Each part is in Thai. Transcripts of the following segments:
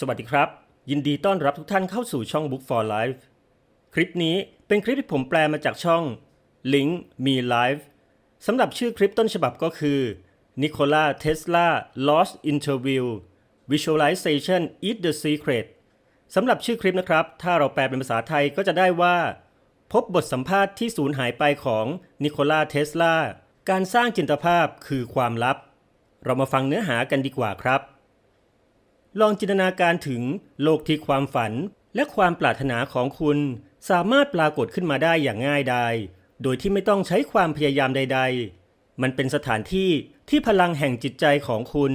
สวัสดีครับ ยินดีต้อนรับทุกท่านเข้าสู่ช่อง Book for Life คลิปนี้เป็นคลิปที่ผมแปลมาจากช่อง Link Me Live สำหรับชื่อคลิปต้นฉบับก็คือ Nikola Tesla Lost Interview Visualization is the Secret สำหรับชื่อคลิปนะครับ ถ้าเราแปลเป็นภาษาไทยก็จะได้ว่า พบบทสัมภาษณ์ที่สูญหายไปของนิโคลาเทสลาการสร้างจินตภาพคือความลับ เรามาฟังเนื้อหากันดีกว่าครับ ลองจินตนาการถึงโลกที่ความฝันและความปรารถนาของคุณ สามารถปรากฏขึ้นมาได้อย่างง่ายดายโดยที่ไม่ต้องใช้ความพยายามใด ๆ มันเป็นสถานที่ที่พลังแห่งจิตใจของคุณ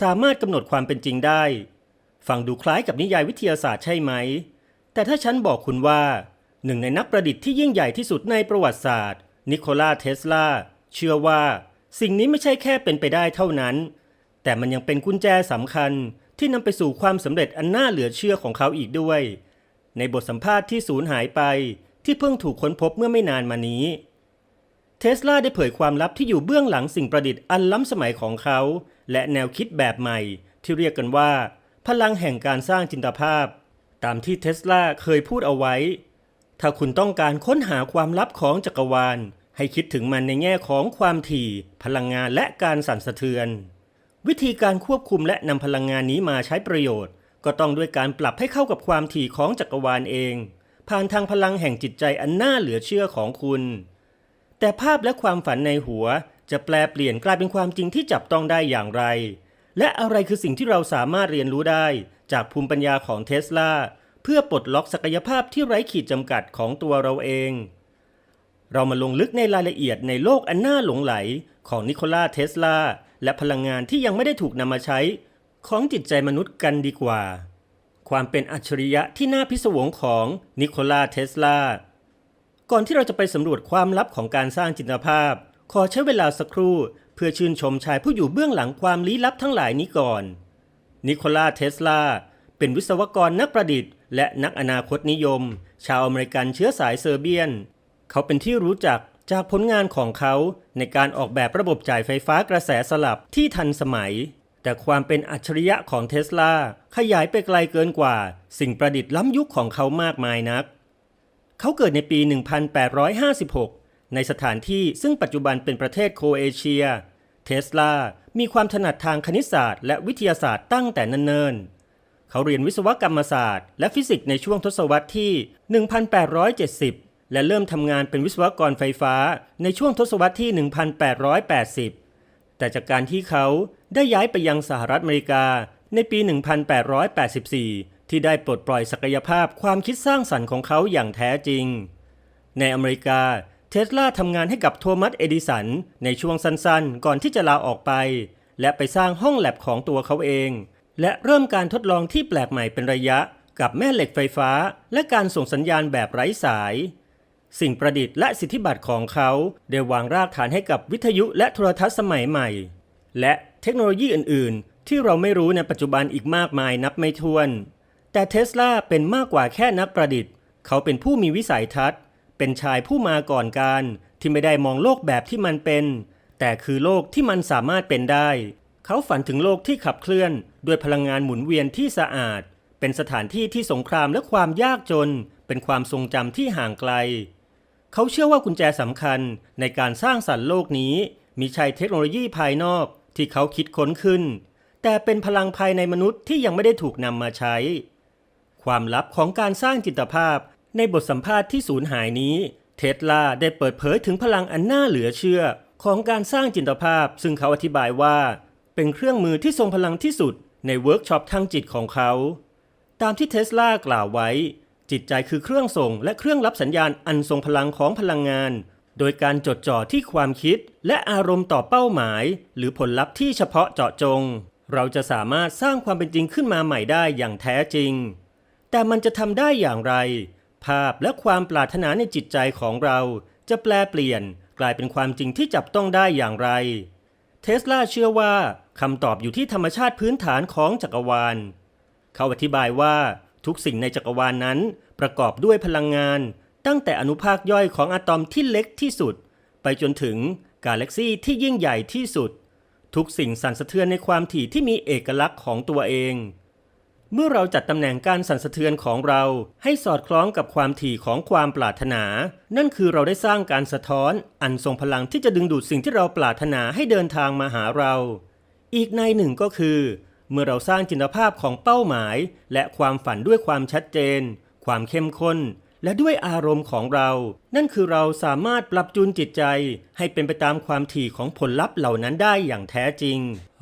สามารถกำหนดความเป็นจริงได้ ฟังดูคล้ายกับนิยายวิทยาศาสตร์ใช่ไหม แต่ถ้าฉันบอกคุณว่า หนึ่งในนักประดิษฐ์ที่ยิ่งใหญ่ที่สุดในประวัติศาสตร์ นิโคลาเทสลา เชื่อว่า สิ่งนี้ไม่ใช่แค่เป็นไปได้เท่านั้น แต่มันยังเป็นกุญแจสำคัญ ที่นำไปสู่ความสำเร็จอันน่าเหลือเชื่อของเขาอีกด้วย ในบทสัมภาษณ์ที่สูญหายไปที่เพิ่งถูกค้นพบเมื่อไม่นานมานี้เทสลาได้เผยความลับที่อยู่เบื้องหลังสิ่งประดิษฐ์อันล้ำสมัยของเขา และแนวคิดแบบใหม่ที่เรียกกันว่า พลังแห่งการสร้างจินตภาพ ตามที่เทสลาเคยพูดเอาไว้ ถ้าคุณต้องการค้นหาความลับของจักรวาล ให้คิดถึงมันในแง่ของความถี่ พลังงานและการสั่นสะเทือน วิธีการควบคุมและนำพลังงานนี้มาใช้ประโยชน์ ก็ต้องด้วยการปรับให้เข้ากับความถี่ของจักรวาลเอง ผ่านทางพลังแห่งจิตใจอันน่าเหลือเชื่อของคุณ แต่ภาพและความฝันในหัวจะแปลเปลี่ยนกลายเป็นความจริงที่จับต้องได้อย่างไร และอะไรคือสิ่งที่เราสามารถเรียนรู้ได้ จากภูมิปัญญาของเทสลาเพื่อปลดล็อกศักยภาพที่ไร้ขีดจำกัดของตัวเราเอง เรามาลงลึกในรายละเอียดในโลกอันน่าหลงไหลของนิโคลาเทสลา และพลังงานที่ยังไม่ได้ถูกนำมาใช้ ของจิตใจมนุษย์กันดีกว่า ความเป็นอัจฉริยะที่น่าพิศวงของนิโคลาเทสลา ก่อนที่เราจะไปสำรวจความลับของการสร้างจินตภาพ ขอใช้เวลาสักครู่ เพื่อชื่นชมชายผู้อยู่เบื้องหลังความลี้ลับทั้งหลายนี้ก่อน นิโคลาเทสลาเป็นวิศวกรนักประดิษฐ์และนักอนาคตนิยม ชาวอเมริกันเชื้อสายเซอร์เบียน เขาเป็นที่รู้จัก จากผลงานของเขาในการออกแบบระบบจ่ายไฟฟ้ากระแสสลับที่ทันสมัย แต่ความเป็นอัจฉริยะของเทสลาขยายไปไกลเกินกว่า สิ่งประดิษฐ์ล้ำยุคของเขามากมายนัก เขาเกิดในปี 1856 ในสถานที่ซึ่งปัจจุบันเป็นประเทศโครเอเชีย เทสลามีความถนัดทางคณิตศาสตร์และวิทยาศาสตร์ตั้งแต่เนิ่นๆ เขาเรียนวิศวกรรมศาสตร์ และฟิสิกส์ในช่วงทศวรรษที่ 1870 และเริ่มทำงานเป็นวิศวกรไฟฟ้าในช่วงทศวรรษที่ 1880 แต่จากการที่เขาได้ย้ายไปยังสหรัฐอเมริกาในปี 1884 ที่ได้ปลดปล่อยศักยภาพความคิดสร้างสรรค์ของเขาอย่างแท้จริง ในอเมริกาเทสลาทำงานให้กับโทมัสเอดิสันในช่วงสั้นๆ ก่อนที่จะลาออกไป และไปสร้างห้องแลบของตัวเขาเอง และเริ่มการทดลองที่แปลกใหม่เป็นระยะกับแม่เหล็กไฟฟ้า และการส่งสัญญาณแบบไร้สาย สิ่งประดิษฐ์และสิทธิบัตรของเขา ได้วางรากฐานให้กับวิทยุและโทรทัศน์สมัยใหม่ และเทคโนโลยีอื่น ๆ ที่เราไม่รู้ในปัจจุบันอีกมากมายนับไม่ถ้วน แต่เทสลาเป็นมากกว่าแค่นักประดิษฐ์ เขาเป็นผู้มีวิสัยทัศน์ เป็นชายผู้มาก่อนการที่ไม่ได้มองโลกแบบที่มันเป็น แต่คือโลกที่มันสามารถเป็นได้ เขาฝันถึงโลกที่ขับเคลื่อน ด้วยพลังงานหมุนเวียนที่สะอาด เป็นสถานที่ที่สงครามและความยากจน เป็นความทรงจำที่ห่างไกล เขาเชื่อว่ากุญแจสำคัญในการสร้างสรรค์โลกนี้ มีใช่เทคโนโลยีภายนอกที่เขาคิดค้นขึ้น แต่เป็นพลังภายในมนุษย์ที่ยังไม่ได้ถูกนำมาใช้ ความลับของการสร้างจิตภาพในบทสัมภาษณ์ที่สูญหายนี้ เทสลาได้เปิดเผยถึงพลังอันน่าเหลือเชื่อของการสร้างจิตภาพ ซึ่งเขาอธิบายว่า เป็นเครื่องมือที่ทรงพลังที่สุดในเวิร์กช็อปทางจิตของเขา ตามที่เทสลากล่าวไว้ จิตใจคือเครื่องส่งและเครื่องรับสัญญาณอันทรงพลังของพลังงาน โดยการจดจ่อที่ความคิด และอารมณ์ต่อเป้าหมาย หรือผลลัพธ์ที่เฉพาะเจาะจง เราจะสามารถสร้างความเป็นจริงขึ้นมาใหม่ได้อย่างแท้จริง แต่มันจะทำได้อย่างไร ภาพและความปรารถนาในจิตใจของเรา จะแปลเปลี่ยน กลายเป็นความจริงที่จับต้องได้อย่างไร เทสลาเชื่อว่าคำตอบอยู่ที่ธรรมชาติพื้นฐานของจักรวาล เขาอธิบายว่า ทุกสิ่งในจักรวาลนนั้น ประกอบด้วยพลังงาน ตั้งแต่อนุภาคย่อยของอะตอมที่เล็กที่สุด ไปจนถึงกาแล็กซีที่ยิ่งใหญ่ที่สุด ทุกสิ่งสั่นสะเทือนในความถี่ที่มีเอกลักษณ์ของตัวเอง เมื่อเราจัดตำแหน่งการสั่นสะเทือนของเราให้สอดคล้องกับความถี่ของความปรารถนา นั่นคือเราได้สร้างการสะท้อน อันทรงพลังที่จะดึงดูดสิ่งที่เราปรารถนาให้เดินทางมาหาเรา อีกในหนึ่งก็คือ เมื่อเราสร้างจินตภาพของเป้าหมาย และความฝันด้วยความชัดเจน ความเข้มข้น และด้วยอารมณ์ของเรา นั่นคือเราสามารถปรับจูนจิตใจ ให้เป็นไปตามความถี่ของผลลัพธ์เหล่านั้นได้อย่างแท้จริง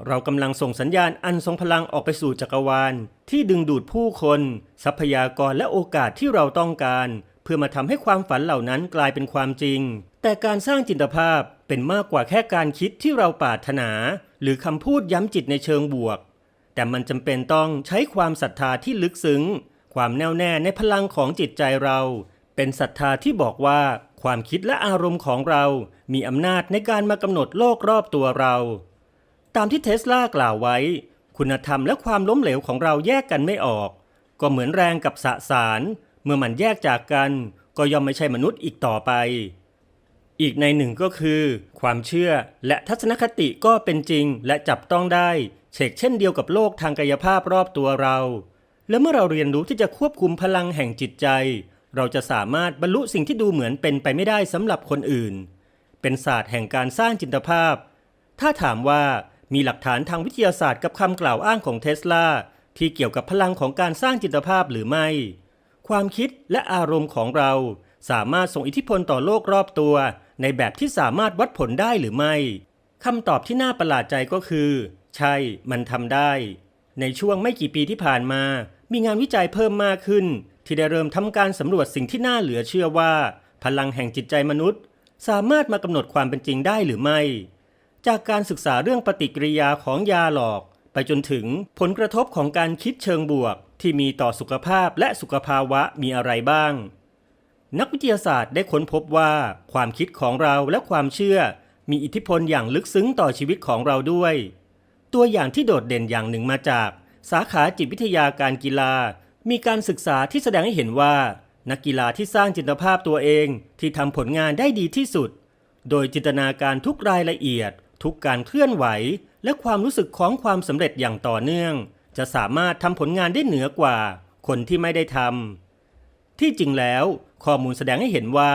เรากำลังส่งสัญญาณอันทรงพลังออกไปสู่จักรวาล ที่ดึงดูดผู้คน ทรัพยากรและโอกาสที่เราต้องการ เพื่อมาทำให้ความฝันเหล่านั้นกลายเป็นความจริง แต่การสร้างจินตภาพเป็นมากกว่าแค่การคิดที่เราปรารถนา หรือคำพูดย้ำจิตในเชิงบวก แต่มันจำเป็นต้องใช้ความศรัทธาที่ลึกซึ้ง ความแน่วแน่ในพลังของจิตใจเรา เป็นศรัทธาที่บอกว่า ความคิดและอารมณ์ของเรา มีอำนาจในการมากำหนดโลกรอบตัวเรา ตามที่เทสลากล่าวไว้ คุณธรรมและความล้มเหลวของเราแยกกันไม่ออก ก็เหมือนแรงกับสสาร เมื่อมันแยกจากกัน ก็ย่อมไม่ใช่มนุษย์อีกต่อไป อีกในหนึ่งก็คือ ความเชื่อและทัศนคติก็เป็นจริงและจับต้องได้ เชกเช่นเดียวกับโลกทางกายภาพรอบตัวเรา และเมื่อเราเรียนรู้ที่จะควบคุมพลังแห่งจิตใจ เราจะสามารถบรรลุสิ่งที่ดูเหมือนเป็นไปไม่ได้สำหรับคนอื่น เป็นศาสตร์แห่งการสร้างจินตภาพ ถ้าถามว่ามีหลักฐานทางวิทยาศาสตร์กับคำกล่าวอ้างของเทสลาที่เกี่ยวกับพลังของการสร้างจินตภาพหรือไม่ ความคิดและอารมณ์ของเราสามารถส่งอิทธิพลต่อโลกรอบตัว ในแบบที่สามารถวัดผลได้หรือไม่คำตอบที่น่าประหลาดใจก็คือ ใช่ มันทำได้ ในช่วงไม่กี่ปีที่ผ่านมา มีงานวิจัยเพิ่มมากขึ้น ที่ได้เริ่มทำการสำรวจสิ่งที่น่าเหลือเชื่อว่า พลังแห่งจิตใจมนุษย์ สามารถมากำหนดความเป็นจริงได้หรือไม่ จากการศึกษาเรื่องปฏิกิริยาของยาหลอก ไปจนถึงผลกระทบของการคิดเชิงบวก ที่มีต่อสุขภาพและสุขภาวะมีอะไรบ้าง นักวิทยาศาสตร์ได้ค้นพบว่าความคิดของเราและความเชื่อ มีอิทธิพลอย่างลึกซึ้งต่อชีวิตของเราด้วย ตัวอย่างที่โดดเด่นอย่างหนึ่งมาจาก สาขาจิตวิทยาการกีฬา มีการศึกษาที่แสดงให้เห็นว่า นักกีฬาที่สร้างจินตภาพตัวเองที่ทำผลงานได้ดีที่สุด โดยจินตนาการทุกรายละเอียด ทุกการเคลื่อนไหว และความรู้สึกของความสำเร็จอย่างต่อเนื่อง จะสามารถทำผลงานได้เหนือกว่า คนที่ไม่ได้ทำที่จริงแล้ว ข้อมูลแสดงให้เห็นว่า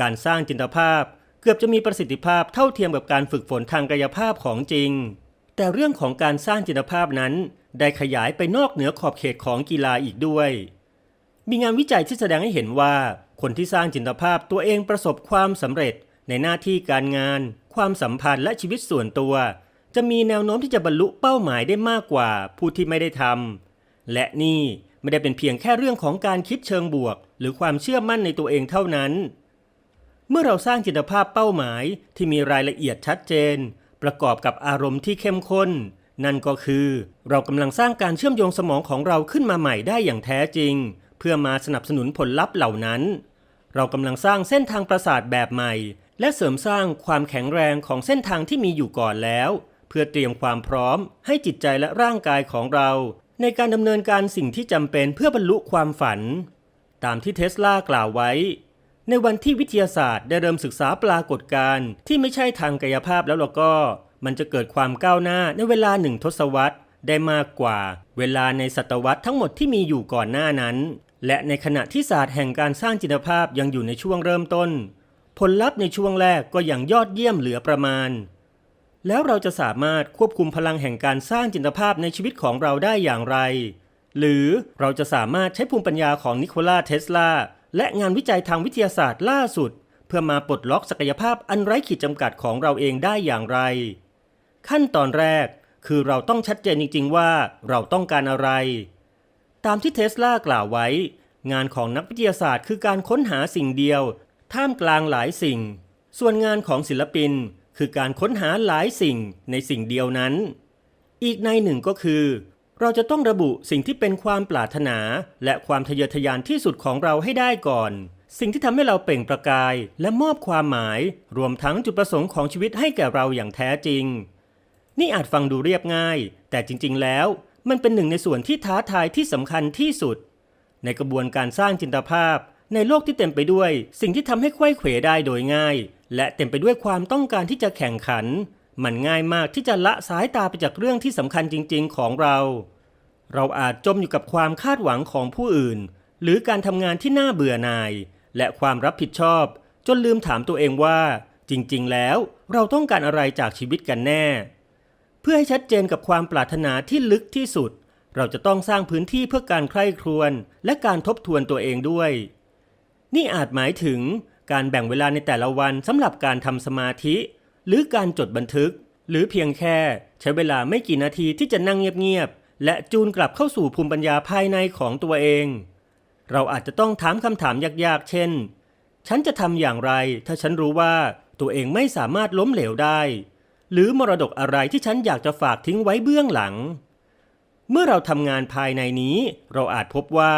การสร้างจินตภาพเกือบจะมีประสิทธิภาพเท่าเทียมกับการฝึกฝนทางกายภาพของจริง แต่เรื่องของการสร้างจินตภาพนั้น ได้ขยายไปนอกเหนือขอบเขตของกีฬาอีกด้วย มีงานวิจัยที่แสดงให้เห็นว่า คนที่สร้างจินตภาพตัวเองประสบความสำเร็จในหน้าที่การงาน ความสัมพันธ์และชีวิตส่วนตัว จะมีแนวโน้มที่จะบรรลุเป้าหมายได้มากกว่าผู้ที่ไม่ได้ทำและนี่ไม่ได้เป็นเพียงแค่เรื่องของการคิดเชิงบวก หรือความเชื่อมั่นในตัวเองเท่านั้น เมื่อเราสร้างจินตภาพเป้าหมายที่มีรายละเอียดชัดเจน ประกอบกับอารมณ์ที่เข้มข้น นั่นก็คือ เรากำลังสร้างการเชื่อมโยงสมองของเราขึ้นมาใหม่ได้อย่างแท้จริง เพื่อมาสนับสนุนผลลัพธ์เหล่านั้น เรากำลังสร้างเส้นทางประสาทแบบใหม่ และเสริมสร้างความแข็งแรงของเส้นทางที่มีอยู่ก่อนแล้ว เพื่อเตรียมความพร้อม ให้จิตใจและร่างกายของเรา ในการดำเนินการสิ่งที่จำเป็นเพื่อบรรลุความฝัน ตามที่เทสลากล่าวไว้ ในวันที่วิทยาศาสตร์ได้เริ่มศึกษาปรากฏการณ์ที่ไม่ใช่ทางกายภาพแล้วเราก็ มันจะเกิดความก้าวหน้าในเวลาหนึ่งทศวรรษได้มากกว่า เวลาในศตวรรษทั้งหมดที่มีอยู่ก่อนหน้านั้น และในขณะที่ศาสตร์แห่งการสร้างจินตภาพยังอยู่ในช่วงเริ่มต้น ผลลัพธ์ในช่วงแรกก็ยังยอดเยี่ยมเหลือประมาณ แล้วเราจะสามารถควบคุมพลังแห่งการสร้างจินตภาพในชีวิตของเราได้อย่างไร หรือเราจะสามารถใช้ภูมิปัญญาของนิโคลาเทสลา และงานวิจัยทางวิทยาศาสตร์ล่าสุด เพื่อมาปลดล็อกศักยภาพอันไร้ขีดจำกัดของเราเองได้อย่างไร ขั้นตอนแรกคือเราต้องชัดเจนจริง ๆ ว่าเราต้องการอะไร ตามที่เทสลากล่าวไว้ งานของนักวิทยาศาสตร์คือการค้นหาสิ่งเดียว ท่ามกลางหลายสิ่ง ส่วนงานของศิลปินคือการค้นหาหลายสิ่งในสิ่งเดียวนั้น อีกในหนึ่งก็คือ เราจะต้องระบุสิ่งที่เป็นความปรารถนา และความทะเยอทะยานที่สุดของเราให้ได้ก่อน สิ่งที่ทำให้เราเปล่งประกาย และมอบความหมาย รวมทั้งจุดประสงค์ของชีวิตให้แก่เราอย่างแท้จริง นี่อาจฟังดูเรียบง่าย แต่จริง ๆ แล้ว มันเป็นหนึ่งในส่วนที่ท้าทายที่สำคัญที่สุด ในกระบวนการสร้างจินตภาพ ในโลกที่เต็มไปด้วย สิ่งที่ทำให้ไขว้เขวได้โดยง่าย และเต็มไปด้วยความต้องการที่จะแข่งขัน มันง่ายมากที่จะละสายตาไปจากเรื่องที่สำคัญจริง ๆ ของเรา เราอาจจมอยู่กับความคาดหวังของผู้อื่น หรือการทำงานที่น่าเบื่อหน่าย และความรับผิดชอบ จนลืมถามตัวเองว่า จริง ๆ แล้วเราต้องการอะไรจากชีวิตกันแน่ เพื่อให้ชัดเจนกับความปรารถนาที่ลึกที่สุด เราจะต้องสร้างพื้นที่เพื่อการใคร่ครวญและการทบทวนตัวเองด้วย นี่อาจหมายถึงการแบ่งเวลาในแต่ละวันสำหรับการทำสมาธิ หรือการจดบันทึก หรือเพียงแค่ใช้เวลาไม่กี่นาทีที่จะนั่งเงียบๆ และจูนกลับเข้าสู่ภูมิปัญญาภายในของตัวเอง เราอาจจะต้องถามคำถามยากๆ เช่น ฉันจะทำอย่างไร ถ้าฉันรู้ว่าตัวเองไม่สามารถล้มเหลวได้ หรือมรดกอะไรที่ฉันอยากจะฝากทิ้งไว้เบื้องหลัง เมื่อเราทำงานภายในนี้ เราอาจพบว่า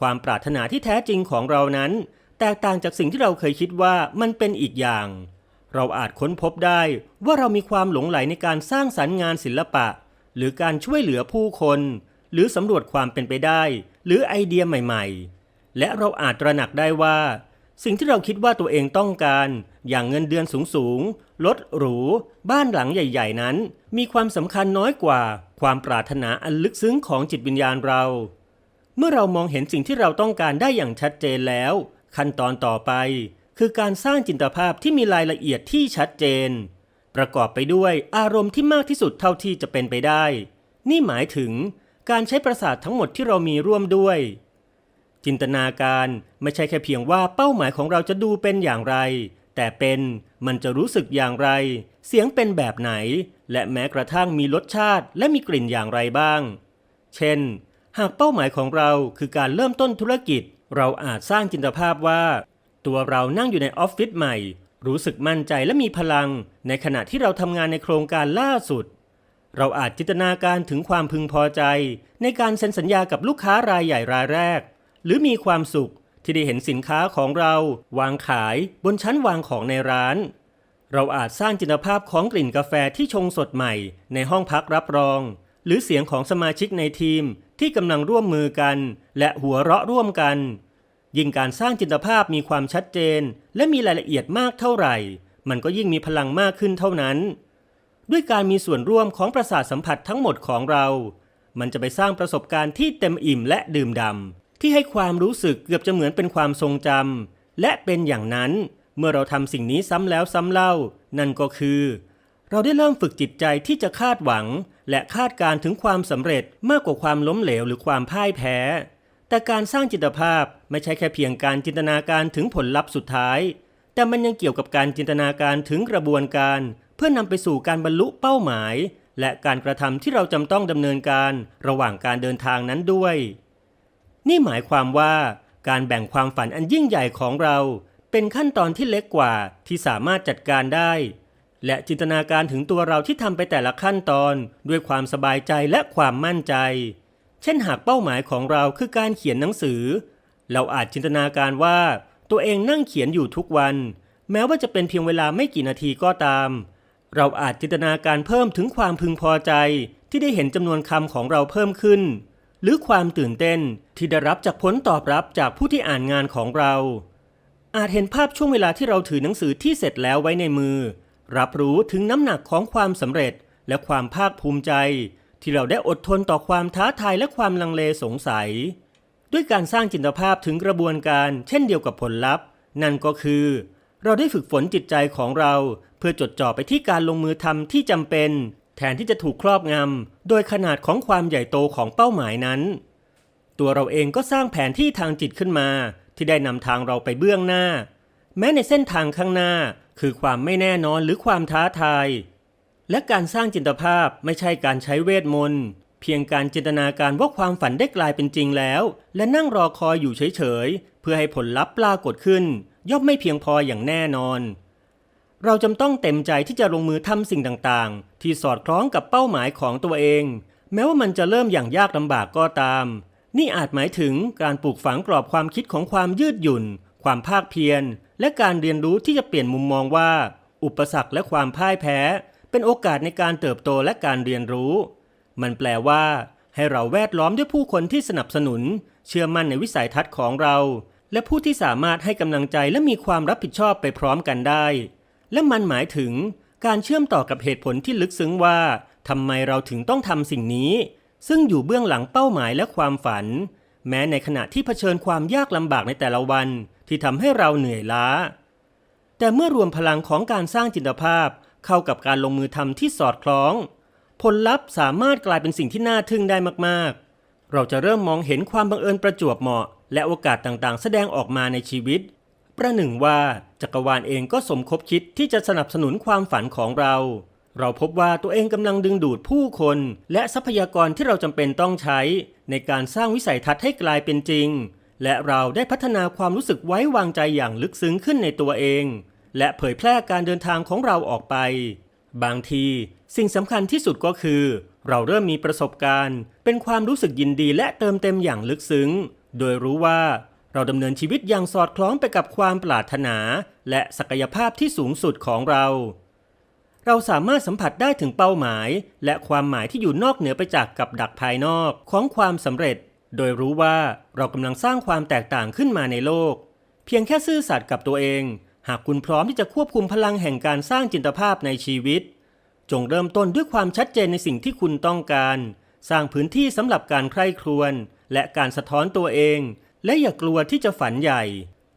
ความปรารถนาที่แท้จริงของเรานั้น แตกต่างจากสิ่งที่เราเคยคิดว่ามันเป็นอีกอย่าง เราอาจค้นพบได้ว่าเรามีความหลงไหลในการสร้างสรรค์งานศิลปะ หรือการช่วยเหลือผู้คน หรือสำรวจความเป็นไปได้ หรือไอเดียใหม่ๆ และเราอาจตระหนักได้ว่า สิ่งที่เราคิดว่าตัวเองต้องการ อย่างเงินเดือนสูงๆรถหรู บ้านหลังใหญ่ๆ นั้น มีความสำคัญน้อยกว่า ความปรารถนาอันลึกซึ้งของจิตวิญญาณเรา เมื่อเรามองเห็นสิ่งที่เราต้องการได้อย่างชัดเจนแล้ว ขั้นตอนต่อไป คือการสร้างจินตภาพที่มีรายละเอียดที่ชัดเจน ประกอบไปด้วยอารมณ์ที่มากที่สุดเท่าที่จะเป็นไปได้ นี่หมายถึงการใช้ประสาททั้งหมดที่เรามีร่วมด้วย จินตนาการไม่ใช่แค่เพียงว่าเป้าหมายของเราจะดูเป็นอย่างไร แต่เป็นมันจะรู้สึกอย่างไร เสียงเป็นแบบไหน และแม้กระทั่งมีรสชาติและมีกลิ่นอย่างไรบ้าง เช่น หากเป้าหมายของเราคือการเริ่มต้นธุรกิจ เราอาจสร้างจินตภาพว่า ตัวเรานั่งอยู่ในออฟฟิศใหม่ รู้สึกมั่นใจและมีพลัง ในขณะที่เราทำงานในโครงการล่าสุด เราอาจจินตนาการถึงความพึงพอใจ ในการเซ็นสัญญากับลูกค้ารายใหญ่รายแรก หรือมีความสุขที่ได้เห็นสินค้าของเรา วางขายบนชั้นวางของในร้าน เราอาจสร้างจินตภาพของกลิ่นกาแฟที่ชงสดใหม่ ในห้องพักรับรอง หรือเสียงของสมาชิกในทีมที่กำลังร่วมมือกัน และหัวเราะร่วมกัน ยิ่งการสร้างจินตภาพมีความชัดเจน และมีรายละเอียดมากเท่าไหร่ มันก็ยิ่งมีพลังมากขึ้นเท่านั้น ด้วยการมีส่วนร่วมของประสาทสัมผัสทั้งหมดของเรา มันจะไปสร้างประสบการณ์ที่เต็มอิ่มและดื่มด่ำที่ให้ความรู้สึกเกือบจะเหมือนเป็นความทรงจำและเป็นอย่างนั้นเมื่อเราทำสิ่งนี้ซ้ำแล้วซ้ำเล่า นั่นก็คือ เราได้เริ่มฝึกจิตใจที่จะคาดหวัง และคาดการ์ถึงความสำเร็จมากกว่าความล้มเหลวหรือความพ่ายแพ้ แต่การสร้างจิตภาพไม่ใช่แค่เพียงการจินตนาการถึงผลลัพธ์สุดท้าย แต่มันยังเกี่ยวกับการจินตนาการถึงกระบวนการ เพื่อนำไปสู่การบรรลุเป้าหมาย และการกระทำที่เราจำต้องดำเนินการระหว่างการเดินทางนั้นด้วย นี่หมายความว่า การแบ่งความฝันอันยิ่งใหญ่ของเรา เป็นขั้นตอนที่เล็กกว่าที่สามารถจัดการได้ และจินตนาการถึงตัวเราที่ทำไปแต่ละขั้นตอน ด้วยความสบายใจและความมั่นใจ เช่นหากเป้าหมายของเราคือการเขียนหนังสือ เราอาจจินตนาการว่า ตัวเองนั่งเขียนอยู่ทุกวัน แม้ว่าจะเป็นเพียงเวลาไม่กี่นาทีก็ตาม เราอาจจินตนาการเพิ่มถึงความพึงพอใจ ที่ได้เห็นจำนวนคำของเราเพิ่มขึ้น หรือความตื่นเต้นที่ได้รับจากผลตอบรับจากผู้ที่อ่านงานของเรา อาจเห็นภาพช่วงเวลาที่เราถือหนังสือที่เสร็จแล้วไว้ในมือ รับรู้ถึงน้ำหนักของความสำเร็จและความภาคภูมิใจ ที่เราได้อดทนต่อความท้าทายและความลังเลสงสัย ด้วยการสร้างจินตภาพถึงกระบวนการ เช่นเดียวกับผลลัพธ์ นั่นก็คือ เราได้ฝึกฝนจิตใจของเราเพื่อจดจ่อไปที่การลงมือทำที่จำเป็น แทนที่จะถูกครอบงำโดยขนาดของความใหญ่โตของเป้าหมายนั้น ตัวเราเองก็สร้างแผนที่ทางจิตขึ้นมา ที่ได้นำทางเราไปเบื้องหน้า แม้ในเส้นทางข้างหน้า คือความไม่แน่นอนหรือความท้าทาย และการสร้างจินตภาพไม่ใช่การใช้เวทมนต์เพียงการจินตนาการว่าความฝันได้กลายเป็นจริงแล้ว และนั่งรอคอยอยู่เฉยๆ เพื่อให้ผลลัพธ์ปรากฏขึ้น ย่อมไม่เพียงพออย่างแน่นอน เราจำต้องเต็มใจที่จะลงมือทำสิ่งต่างๆ ที่สอดคล้องกับเป้าหมายของตัวเอง แม้ว่ามันจะเริ่มอย่างยากลำบากก็ตาม นี่อาจหมายถึงการปลูกฝังกรอบความคิดของความยืดหยุ่น ความภาคเพียรและการเรียนรู้ที่จะเปลี่ยนมุมมองว่า อุปสรรคและความพ่ายแพ้ เป็นโอกาสในการเติบโตและการเรียนรู้ มันแปลว่า ให้เราแวดล้อมด้วยผู้คนที่สนับสนุน เชื่อมั่นในวิสัยทัศน์ของเรา และผู้ที่สามารถให้กำลังใจและมีความรับผิดชอบไปพร้อมกันได้ และมันหมายถึงการเชื่อมต่อกับเหตุผลที่ลึกซึ้งว่าทำไมเราถึงต้องทำสิ่งนี้ ซึ่งอยู่เบื้องหลังเป้าหมายและความฝัน แม้ในขณะที่เผชิญความยากลำบากในแต่ละวัน ที่ทำให้เราเหนื่อยล้า แต่เมื่อรวมพลังของการสร้างจินตภาพ เข้ากับการลงมือทำที่สอดคล้อง ผลลัพธ์สามารถกลายเป็นสิ่งที่น่าทึ่งได้มากๆ เราจะเริ่มมองเห็นความบังเอิญประจวบเหมาะ และโอกาสต่างๆ แสดงออกมาในชีวิต ประหนึ่งว่าจักรวาลเองก็สมคบคิดที่จะสนับสนุนความฝันของเรา เราพบว่าตัวเองกำลังดึงดูดผู้คน และทรัพยากรที่เราจำเป็นต้องใช้ ในการสร้างวิสัยทัศน์ให้กลายเป็นจริง และเราได้พัฒนาความรู้สึกไว้วางใจอย่างลึกซึ้งขึ้นในตัวเอง และเผยแพร่การเดินทางของเราออกไป บางทีสิ่งสำคัญที่สุดก็คือ เราเริ่มมีประสบการณ์ เป็นความรู้สึกยินดีและเติมเต็มอย่างลึกซึ้ง โดยรู้ว่าเราดำเนินชีวิตอย่างสอดคล้องไปกับความปรารถนา และศักยภาพที่สูงสุดของเรา เราสามารถสัมผัสได้ถึงเป้าหมาย และความหมายที่อยู่นอกเหนือไปจากกับดักภายนอกของความสำเร็จ โดยรู้ว่าเรากำลังสร้างความแตกต่างขึ้นมาในโลก เพียงแค่ซื่อสัตย์กับตัวเอง หากคุณพร้อมที่จะควบคุมพลังแห่งการสร้างจินตภาพในชีวิต จงเริ่มต้นด้วยความชัดเจนในสิ่งที่คุณต้องการ สร้างพื้นที่สำหรับการใคร่ครวญและการสะท้อนตัวเอง และอย่ากลัวที่จะฝันใหญ่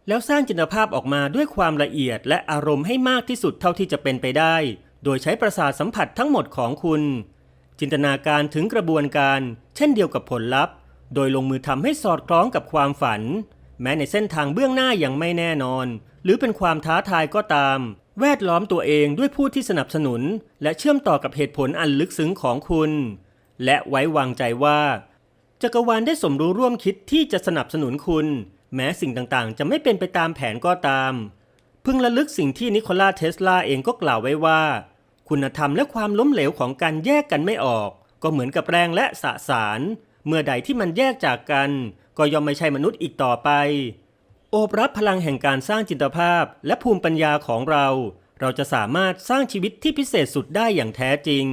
แล้วสร้างจินตภาพออกมาด้วยความละเอียดและอารมณ์ให้มากที่สุดเท่าที่จะเป็นไปได้ โดยใช้ประสาทสัมผัสทั้งหมดของคุณ จินตนาการถึงกระบวนการ เช่นเดียวกับผลลัพธ์ โดยลงมือทำให้สอดคล้องกับความฝัน แม้ในเส้นทางเบื้องหน้าอยังไม่แน่นอน หรือเป็นความท้าทายก็ตาม แวดล้อมตัวเองด้วยผู้ที่สนับสนุน และเชื่อมต่อกับเหตุผลอันลึกซึ้งของคุณ และไว้วางใจว่าจักรวาลได้สมรู้ร่วมคิดที่จะสนับสนุนคุณ แม้สิ่งต่างๆ จะไม่เป็นไปตามแผนก็ตาม พึงระลึกสิ่งที่นิโคลาเทสลาเองก็กล่าวไว้ว่า คุณธรรมและความล้มเหลวของการแยกกันไม่ออก ก็เหมือนกับแรงและสสาร เมื่อใดที่มันแยกจากกัน ก็ย่อมไม่ใช่มนุษย์อีกต่อไป โอบรับพลังแห่งการสร้างจินตภาพและภูมิปัญญาของเรา เราจะสามารถสร้างชีวิตที่พิเศษสุดได้อย่างแท้จริง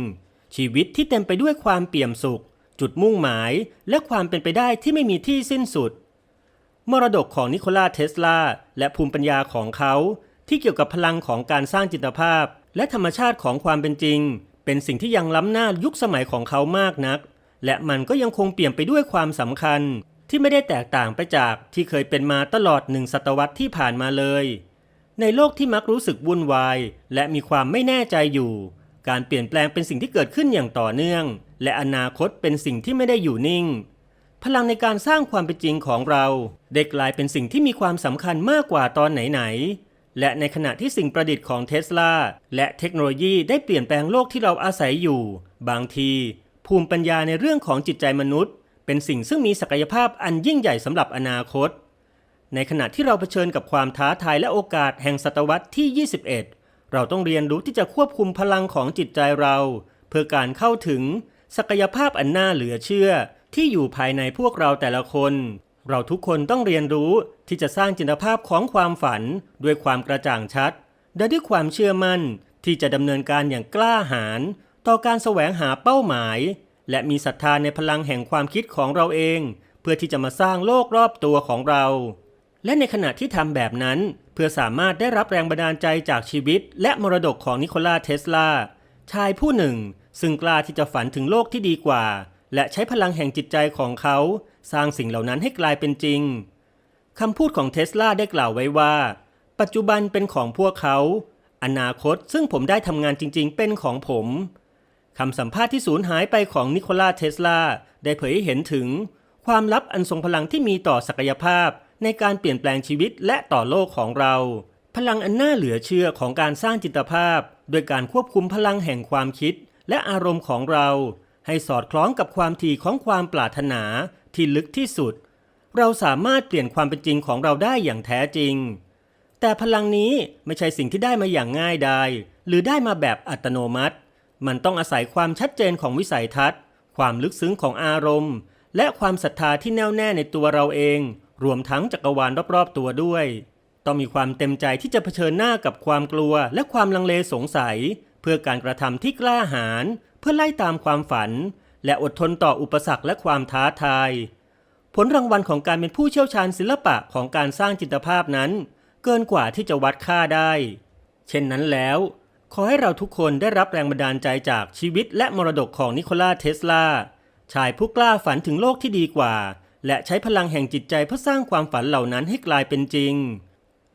ชีวิตที่เต็มไปด้วยความเปี่ยมสุข จุดมุ่งหมาย และความเป็นไปได้ที่ไม่มีที่สิ้นสุด มรดกของนิโคลาเทสลาและภูมิปัญญาของเขาที่เกี่ยวกับพลังของการสร้างจินตภาพ และธรรมชาติของความเป็นจริง เป็นสิ่งที่ยังล้ำหน้ายุคสมัยของเขามากนัก และมันก็ยังคงเปลี่ยนไปด้วยความสำคัญ ที่ไม่ได้แตกต่างไปจากที่เคยเป็นมาตลอดหนึ่งศตวรรษที่ผ่านมาเลย ในโลกที่มักรู้สึกวุ่นวาย และมีความไม่แน่ใจอยู่ การเปลี่ยนแปลงเป็นสิ่งที่เกิดขึ้นอย่างต่อเนื่อง และอนาคตเป็นสิ่งที่ไม่ได้อยู่นิ่ง พลังในการสร้างความเป็นจริงของเรา ได้กลายเป็นสิ่งที่มีความสำคัญมากกว่าตอนไหนๆและในขณะที่สิ่งประดิษฐ์ของเทสลาและเทคโนโลยีได้เปลี่ยนแปลงโลกที่เราอาศัยอยู่ บางที ภูมิปัญญาในเรื่องของจิตใจมนุษย์ เป็นสิ่งซึ่งมีศักยภาพอันยิ่งใหญ่สำหรับอนาคต ในขณะที่เราเผชิญกับความท้าทายและโอกาสแห่งศตวรรษที่ 21 เราต้องเรียนรู้ที่จะควบคุมพลังของจิตใจเรา เพื่อการเข้าถึง ศักยภาพอันน่าเหลือเชื่อ ที่อยู่ภายในพวกเราแต่ละคน เราทุกคนต้องเรียนรู้ที่จะสร้างจินตภาพของความฝันด้วยความกระจ่างชัด และด้วยความเชื่อมั่นที่จะดำเนินการอย่างกล้าหาญ ต่อการแสวงหาเป้าหมาย และมีศรัทธาในพลังแห่งความคิดของเราเอง เพื่อที่จะมาสร้างโลกรอบตัวของเรา และในขณะที่ทำแบบนั้น เพื่อสามารถได้รับแรงบันดาลใจจากชีวิต และมรดกของนิโคลาเทสลาชายผู้หนึ่ง ซึ่งกล้าที่จะฝันถึงโลกที่ดีกว่า และใช้พลังแห่งจิตใจของเขา สร้างสิ่งเหล่านั้นให้กลายเป็นจริงคำพูดของเทสลาได้กล่าวไว้ว่า ปัจจุบันเป็นของพวกเขา อนาคตซึ่งผมได้ทำงานจริง ๆ เป็นของผม คำสัมภาษณ์ที่สูญหายไปของนิโคลาเทสลา ได้เผยให้เห็นถึง ความลับอันทรงพลังที่มีต่อศักยภาพ ในการเปลี่ยนแปลงชีวิตและต่อโลกของเรา พลังอันน่าเหลือเชื่อของการสร้างจิตภาพ โดยการควบคุมพลังแห่งความคิด และอารมณ์ของเรา ให้สอดคล้องกับความถี่ของความปรารถนาที่ลึกที่สุด เราสามารถเปลี่ยนความเป็นจริงของเราได้อย่างแท้จริง แต่พลังนี้ไม่ใช่สิ่งที่ได้มาอย่างง่ายดายหรือได้มาแบบอัตโนมัติ มันต้องอาศัยความชัดเจนของวิสัยทัศน์ ความลึกซึ้งของอารมณ์ และความศรัทธาที่แน่วแน่ในตัวเราเอง รวมทั้งจักรวาลรอบๆตัวด้วย ต้องมีความเต็มใจที่จะเผชิญหน้ากับความกลัวและความลังเลสงสัย เพื่อการกระทำที่กล้าหาญเพื่อไล่ตามความฝัน และอดทนต่ออุปสรรคและความท้าทาย ผลรางวัลของการเป็นผู้เชี่ยวชาญศิลปะของการสร้างจิตภาพนั้น เกินกว่าที่จะวัดค่าได้ เช่นนั้นแล้ว ขอให้เราทุกคนได้รับแรงบันดาลใจจากชีวิตและมรดกของนิโคลาเทสลา ชายผู้กล้าฝันถึงโลกที่ดีกว่า และใช้พลังแห่งจิตใจเพื่อสร้างความฝันเหล่านั้นให้กลายเป็นจริง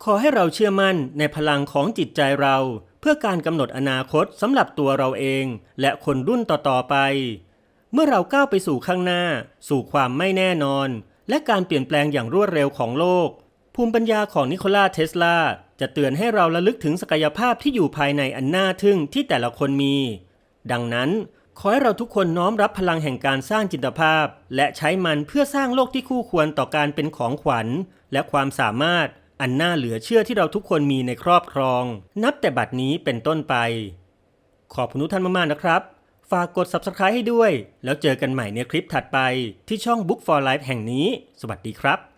ขอให้เราเชื่อมั่นในพลังของจิตใจเรา เพื่อการกำหนดอนาคตสำหรับตัวเราเอง และคนรุ่นต่อๆไป เมื่อเราก้าวไปสู่ข้างหน้า สู่ความไม่แน่นอน และการเปลี่ยนแปลงอย่างรวดเร็วของโลก ภูมิปัญญาของนิโคลาเทสลา จะเตือนให้เราระลึกถึงศักยภาพที่อยู่ภายในอันน่าทึ่งที่แต่ละคนมี ดังนั้น ขอให้เราทุกคนน้อมรับพลังแห่งการสร้างจินตภาพ และใช้มันเพื่อสร้างโลกที่คู่ควรต่อการเป็นของขวัญ และความสามารถอันน่าเหลือเชื่อที่เราทุกคนมีในครอบครอง นับแต่บัดนี้เป็นต้นไป ขอบคุณทุกท่านมากๆนะครับ ฝากกด subscribe ให้ด้วย แล้วเจอกันใหม่ในคลิปถัดไปที่ช่อง Book for Life แห่งนี้ สวัสดีครับ